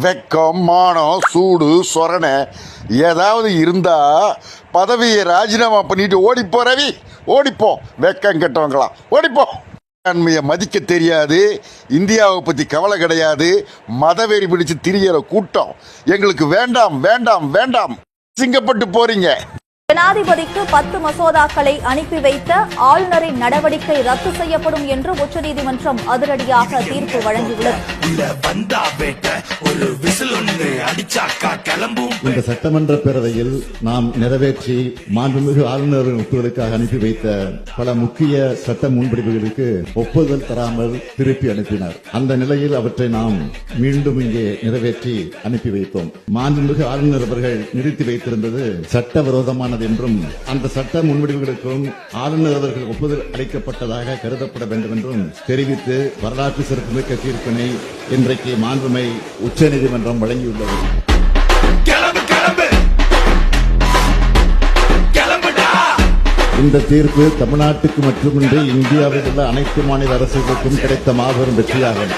வெக்கம் மானம் சூடு சொரணை ஏதாவது இருந்தா பதவியை ராஜினாமா பண்ணிட்டு ஓடிப்போ ரவி. ஓடிப்போம் வெக்கம் கெட்டவங்களாம். ஓடிப்போம் தன்மையை மதிக்க தெரியாது. இந்தியாவை பற்றி கவலை கிடையாது. மதவெறி பிடிச்சு திரியிற கூட்டம். எங்களுக்கு வேண்டாம் வேண்டாம் வேண்டாம். சிங்கப்பட்டு போறீங்க. ஜனாதிபதிக்கு பத்து மசோதாக்களை அனுப்பி வைத்த ஆளுநரின் நடவடிக்கை ரத்து செய்யப்படும் என்று உச்சநீதிமன்றம் அதிரடியாக தீர்ப்பு வழங்கியுள்ளது. அடிச்சாக்கா கிளம்பும் இந்த சட்டமன்ற பேரவையில் நாம் நிறைவேற்றி மாண்புமிகு ஆளுநரின் ஒப்புதலுக்காக அனுப்பி வைத்த பல முக்கிய சட்ட முன்பிடிப்புகளுக்கு ஒப்புதல் தராமல் திருப்பி அனுப்பினார். அந்த நிலையில் அவற்றை நாம் மீண்டும் இங்கே நிறைவேற்றி அனுப்பி வைத்தோம். மாண்புமிகு ஆளுநர் அவர்கள் நிறுத்தி வைத்திருந்தது சட்டவிரோதமானது என்றும் அந்த சட்ட முன்வடிவுகளுக்கும் ஆளுநர் அவர்கள் ஒப்புதல் அளிக்கப்பட்டதாக கருதப்பட வேண்டும் என்றும் தெரிவித்து வரலாற்று சிறப்புமிக்க தீர்ப்பினை இன்றைக்கு மாண்புமை உச்சநீதிமன்றம் வழங்கியுள்ளது. இந்த தீர்ப்பு தமிழ்நாட்டுக்கு மட்டுமின்றி இந்தியாவில் உள்ள அனைத்து மாநில அரசுகளுக்கும் கிடைத்த மாபெரும் வெற்றியாகும்.